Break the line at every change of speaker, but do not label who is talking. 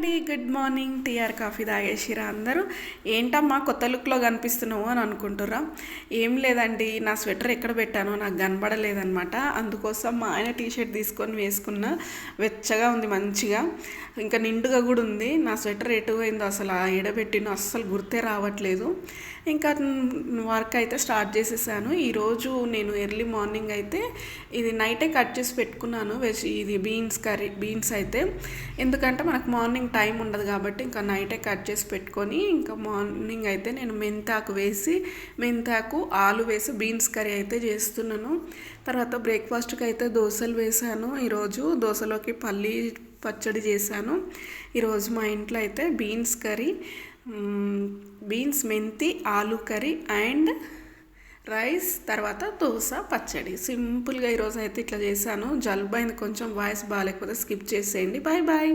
అండి good morning tea or coffee తాగేసిరా అందరూ. ఏంటమ్మా కొత్త లుక్లో కనిపిస్తున్నావు అని అనుకుంటురా ఏం లేదండి నా స్వెటర్ ఎక్కడ పెట్టానో నాకు కనబడలేదనమాట అందుకోసం మా ఆయన టీ షర్ట్ తీసుకొని వేసుకున్న వెచ్చగా ఉంది మంచిగా. ఇంకా నిండుగా కూడా ఉంది. నా స్వెటర్ ఎటు పోయిందో అసలు ఆ ఎడబెట్టినో అస్సలు గుర్తే రావట్లేదు. ఇంకా వర్క్ అయితే స్టార్ట్ చేసేసాను. ఈరోజు నేను ఎర్లీ మార్నింగ్ అయితే ఇది నైటే కట్ చేసి పెట్టుకున్నాను. వెజ్ ఇది బీన్స్ కర్రీ బీన్స్ అయితే. ఎందుకంటే మనకు మార్నింగ్ టైం ఉండదు కాబట్టి ఇంకా నైటే కట్ చేసి పెట్టుకొని ఇంకా మార్నింగ్ అయితే నేను మెంతాకు వేసి మెంతాకు ఆలు వేసి బీన్స్ కర్రీ అయితే చేస్తున్నాను. తర్వాత బ్రేక్ఫాస్ట్కి అయితే దోశలు వేసాను. ఈరోజు దోశలోకి పల్లీ పచ్చడి చేశాను. ఈరోజు మా ఇంట్లో అయితే బీన్స్ కర్రీ బీన్స్ మెంతి ఆలు కర్రీ అండ్ రైస్ తర్వాత దోశ పచ్చడి. సింపుల్గా ఈరోజు అయితే ఇట్లా చేశాను. జలుబు అయింది కొంచెం వాయిస్ బాగాలేకపోతే స్కిప్ చేసేయండి. Bye bye.